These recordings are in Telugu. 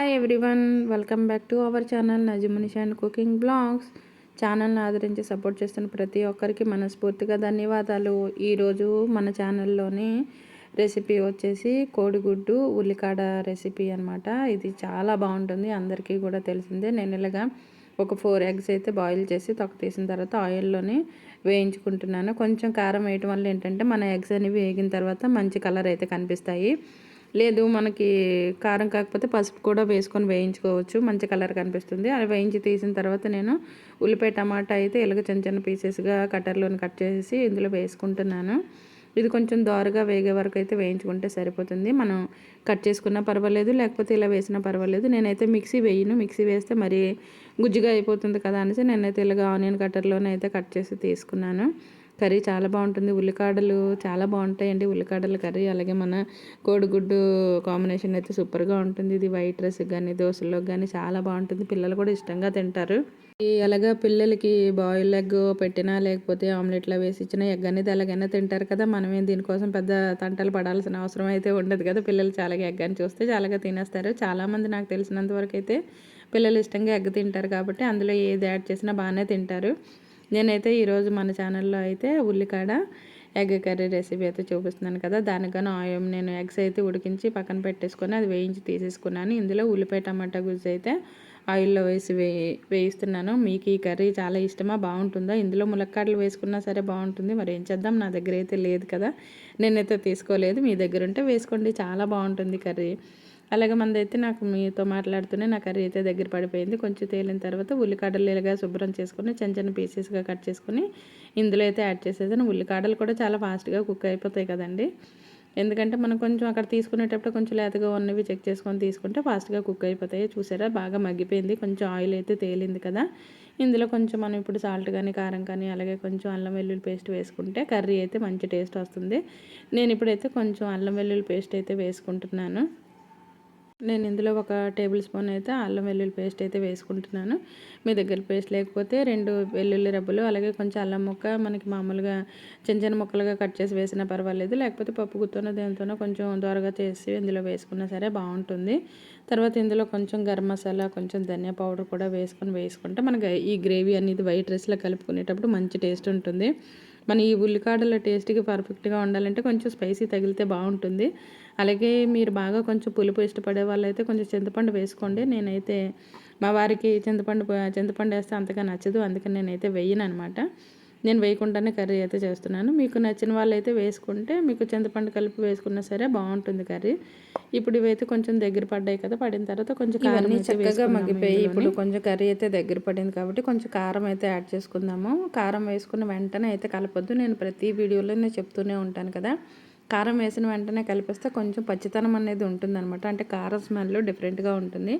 Hi everyone welcome back to our channel Najmunish and cooking vlogs ఛానల్ని ఆదరించి సపోర్ట్ చేస్తున్న ప్రతి ఒక్కరికి మనస్ఫూర్తిగా ధన్యవాదాలు. ఈరోజు మన ఛానల్లోని రెసిపీ వచ్చేసి కోడిగుడ్డు ఉల్లికాడ రెసిపీ అనమాట ఇది చాలా బాగుంటుంది అందరికీ కూడా తెలిసిందే. నేను ఇలాగా ఒక ఫోర్ ఎగ్స్ అయితే బాయిల్ చేసి తొక్క తీసిన తర్వాత ఆయిల్లోనే వేయించుకుంటున్నాను. కొంచెం కారం వేయటం వల్ల ఏంటంటే మన ఎగ్స్ అనేవి వేగిన తర్వాత మంచి కలర్ అయితే కనిపిస్తాయి. లేదు మనకి కారం కాకపోతే పసుపు కూడా వేసుకొని వేయించుకోవచ్చు. మంచి కలర్ కనిపిస్తుంది. అది వేయించి తీసిన తర్వాత నేను ఉల్లిపాయ టమాటా అయితే ఇలాగ చిన్న చిన్న పీసెస్గా కట్టర్లోని కట్ చేసి ఇందులో వేసుకుంటున్నాను. ఇది కొంచెం దోరగా వేగే వరకు అయితే వేయించుకుంటే సరిపోతుంది. మనం కట్ చేసుకున్నా పర్వాలేదు లేకపోతే ఇలా వేసినా పర్వాలేదు. నేనైతే మిక్సీ వేయను. మిక్సీ వేస్తే మరీ గుజ్జుగా అయిపోతుంది కదా అనేసి నేనైతే ఇలాగ ఆనియన్ కట్టర్లోనే అయితే కట్ చేసి తీసుకున్నాను. కర్రీ చాలా బాగుంటుంది. ఉల్లికాడలు చాలా బాగుంటాయండి. ఉల్లికాడల కర్రీ అలాగే మన కోడిగుడ్డు కాంబినేషన్ అయితే సూపర్గా ఉంటుంది. ఇది వైట్ రైస్ కానీ దోశలో కానీ చాలా బాగుంటుంది. పిల్లలు కూడా ఇష్టంగా తింటారు. అలాగా పిల్లలకి బాయిల్ ఎగ్ పెట్టినా లేకపోతే ఆమ్లెట్లో వేసి ఇచ్చిన ఎగ్ అనేది ఎలాగైనా తింటారు కదా. మనమే దీనికోసం పెద్ద తంటలు పడాల్సిన అవసరం అయితే ఉండదు కదా. పిల్లలు చాలా ఎగ్ అని చూస్తే చాలాగా తినేస్తారు. చాలామంది నాకు తెలిసినంత వరకు అయితే పిల్లలు ఇష్టంగా ఎగ్ తింటారు కాబట్టి అందులో ఏది యాడ్ చేసినా బాగానే తింటారు. నేనైతే ఈరోజు మన ఛానల్లో అయితే ఉల్లికాడ ఎగ్ కర్రీ రెసిపీ అయితే చూపిస్తున్నాను కదా. దానికన్నా ఆయం నేను ఎగ్స్ అయితే ఉడికించి పక్కన పెట్టేసుకొని అది వేయించి తీసేసుకున్నాను. ఇందులో ఉల్లిపాయ టమాటా గుజ్జు అయితే ఆయిల్లో వేసి వే వేయిస్తున్నాను. మీకు ఈ కర్రీ చాలా ఇష్టమా? బాగుంటుందా? ఇందులో ములక్కాడలు వేసుకున్నా సరే బాగుంటుంది. మరి ఏం చేద్దాం? నా దగ్గర అయితే లేదు కదా. నేనైతే తీసుకోలేదు. మీ దగ్గర ఉంటే వేసుకోండి. చాలా బాగుంటుంది కర్రీ. అలాగే మందైతే నాకు మీతో మాట్లాడుతూనే నా కర్రీ అయితే దగ్గర పడిపోయింది. కొంచెం తేలిన తర్వాత ఉల్లికాడలు ఇలాగా శుభ్రం చేసుకుని చిన్న చిన్న పీసెస్గా కట్ చేసుకొని ఇందులో అయితే యాడ్ చేసేసాను. ఉల్లికాడలు కూడా చాలా ఫాస్ట్గా కుక్ అయిపోతాయి కదండి. ఎందుకంటే మనం కొంచెం అక్కడ తీసుకునేటప్పుడు కొంచెం లేతగా ఉన్నవి చెక్ చేసుకొని తీసుకుంటే ఫాస్ట్గా కుక్ అయిపోతాయి. చూసారా? బాగా మగ్గిపోయింది. కొంచెం ఆయిల్ అయితే తేలింది కదా. ఇందులో కొంచెం మనం ఇప్పుడు సాల్ట్ కానీ కారం కానీ అలాగే కొంచెం అల్లం వెల్లుల్లి పేస్ట్ వేసుకుంటే కర్రీ అయితే మంచి టేస్ట్ వస్తుంది. నేను ఇప్పుడైతే కొంచెం అల్లం వెల్లుల్లి పేస్ట్ అయితే వేసుకుంటున్నాను. నేను ఇందులో ఒక టేబుల్ స్పూన్ అయితే అల్లం వెల్లుల్లి పేస్ట్ అయితే వేసుకుంటున్నాను. మీ దగ్గర పేస్ట్ లేకపోతే రెండు వెల్లుల్లి రబ్బలు అలాగే కొంచెం అల్లం ముక్క మనకి మామూలుగా చిన్న చిన్న ముక్కలుగా కట్ చేసి వేసినా పర్వాలేదు. లేకపోతే పప్పు గుత్తోనో దేనితోనో కొంచెం దోరగా చేసి ఇందులో వేసుకున్నా సరే బాగుంటుంది. తర్వాత ఇందులో కొంచెం గరం మసాలా కొంచెం ధనియా పౌడర్ కూడా వేసుకొని వేసుకుంటే మనకి ఈ గ్రేవీ అనేది వైట్ రైస్లో కలుపుకునేటప్పుడు మంచి టేస్ట్ ఉంటుంది. మన ఈ ఉల్లికాడల టేస్ట్కి పర్ఫెక్ట్గా ఉండాలంటే కొంచెం స్పైసీ తగిలితే బాగుంటుంది. అలాగే మీరు బాగా కొంచెం పులుపు ఇష్టపడే వాళ్ళైతే కొంచెం చింతపండు వేసుకోండి. నేనైతే మా వారికి చింతపండు చింతపండు వేస్తే అంతగా నచ్చదు. అందుకని నేనైతే వెయ్యను అనమాట నేను వేయకుండానే కర్రీ అయితే చేస్తున్నాను. మీకు నచ్చిన వాళ్ళు అయితే వేసుకుంటే మీకు చింతపండు కలిపి వేసుకున్నా సరే బాగుంటుంది కర్రీ. ఇప్పుడు ఇవైతే కొంచెం దగ్గర పడ్డాయి కదా పడిన తర్వాత కొంచెం కారం చక్కగా మగ్గిపోయి ఇప్పుడు కొంచెం కర్రీ అయితే దగ్గర పడింది కాబట్టి కొంచెం కారం అయితే యాడ్ చేసుకుందాము. కారం వేసుకున్న వెంటనే అయితే కలపొద్దు. నేను ప్రతి వీడియోలో నేను చెప్తూనే ఉంటాను కదా. కారం వేసిన వెంటనే కలిపిస్తే కొంచెం పచ్చితనం అనేది ఉంటుందన్నమాట. అంటే కారం స్మెల్ డిఫరెంట్గా ఉంటుంది.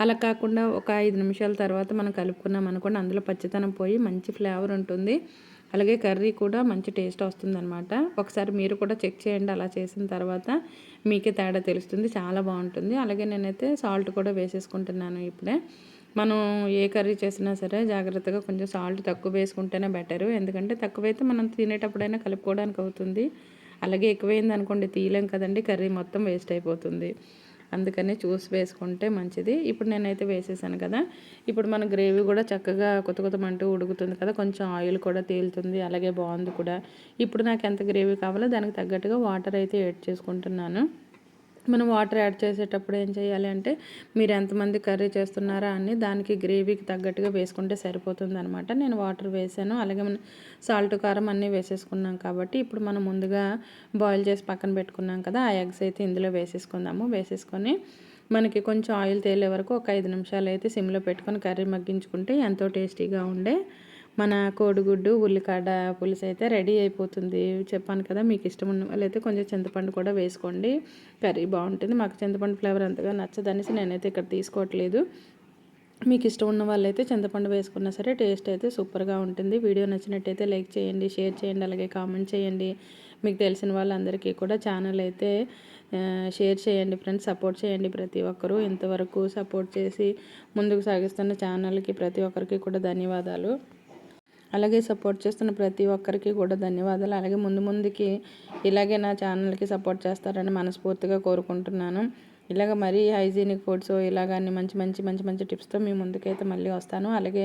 అలా కాకుండా ఒక ఐదు నిమిషాల తర్వాత మనం కలుపుకున్నాం అనుకోండి అందులో పచ్చితనం పోయి మంచి ఫ్లేవర్ ఉంటుంది. అలాగే కర్రీ కూడా మంచి టేస్ట్ వస్తుందన్నమాట. ఒకసారి మీరు కూడా చెక్ చేయండి అలా చేసిన తర్వాత మీకే తేడా తెలుస్తుంది చాలా బాగుంటుంది. అలాగే నేనైతే సాల్ట్ కూడా వేసేసుకుంటున్నాను ఇప్పుడే. మనం ఏ కర్రీ చేసినా సరే జాగ్రత్తగా కొంచెం సాల్ట్ తక్కువ వేసుకుంటేనే బెటరు. ఎందుకంటే తక్కువైతే మనం తినేటప్పుడైనా కలుపుకోవడానికి అవుతుంది. అలాగే ఎక్కువైంది అనుకోండి తీయలేం కదండి కర్రీ మొత్తం వేస్ట్ అయిపోతుంది. అందుకని చూసి వేసుకుంటే మంచిది. ఇప్పుడు నేనైతే వేసేసాను కదా. ఇప్పుడు మన గ్రేవీ కూడా చక్కగా కొత్త కొత్త మంటూ ఉడుకుతుంది కదా. కొంచెం ఆయిల్ కూడా తేలుతుంది. అలాగే బాగుంది కూడా. ఇప్పుడు నాకు ఎంత గ్రేవీ కావాలో దానికి తగ్గట్టుగా వాటర్ అయితే యాడ్ చేసుకుంటున్నాను. మనం వాటర్ యాడ్ చేసేటప్పుడు ఏం చేయాలి అంటే మీరు ఎంతమంది కర్రీ చేస్తున్నారా అని దానికి గ్రేవీకి తగ్గట్టుగా వేసుకుంటే సరిపోతుంది అనమాట నేను వాటర్ వేసాను. అలాగే సాల్ట్ కారం అన్నీ వేసేసుకున్నాం కాబట్టి ఇప్పుడు మనం ముందుగా బాయిల్ చేసి పక్కన పెట్టుకున్నాం కదా ఆ ఎగ్స్ అయితే ఇందులో వేసేసుకుందాము. వేసేసుకొని మనకి కొంచెం ఆయిల్ తేలే వరకు ఒక ఐదు నిమిషాలు అయితే సిమ్లో పెట్టుకొని కర్రీ మగ్గించుకుంటే ఎంతో టేస్టీగా ఉండే మన కోడిగుడ్డు ఉల్లికాడ పులుసు అయితే రెడీ అయిపోతుంది. చెప్పాను కదా మీకు ఇష్టం ఉన్న వాళ్ళైతే కొంచెం చింతపండు కూడా వేసుకోండి. కర్రీ బాగుంటుంది. మాకు చింతపండు ఫ్లేవర్ అంతగా నచ్చదనేసి నేనైతే ఇక్కడ తీసుకోవట్లేదు. మీకు ఇష్టం ఉన్న వాళ్ళైతే చింతపండు వేసుకున్నా సరే టేస్ట్ అయితే సూపర్గా ఉంటుంది. వీడియో నచ్చినట్టయితే లైక్ చేయండి షేర్ చేయండి అలాగే కామెంట్ చేయండి. మీకు తెలిసిన వాళ్ళందరికీ కూడా ఛానల్ అయితే షేర్ చేయండి ఫ్రెండ్స్ సపోర్ట్ చేయండి ప్రతి ఒక్కరూ. ఇంతవరకు సపోర్ట్ చేసి ముందుకు సాగిస్తున్న ఛానల్కి ప్రతి ఒక్కరికి కూడా ధన్యవాదాలు. అలాగే సపోర్ట్ చేస్తున్న ప్రతి ఒక్కరికి కూడా ధన్యవాదాలు. అలాగే ముందు ముందుకి ఇలాగే నా ఛానల్కి సపోర్ట్ చేస్తారని మనస్ఫూర్తిగా కోరుకుంటున్నాను. ఇలాగ మరీ హైజీనిక్ ఫుడ్స్ ఇలాగ అన్ని మంచి మంచి మంచి మంచి టిప్స్తో మీ ముందుకైతే మళ్ళీ వస్తాను. అలాగే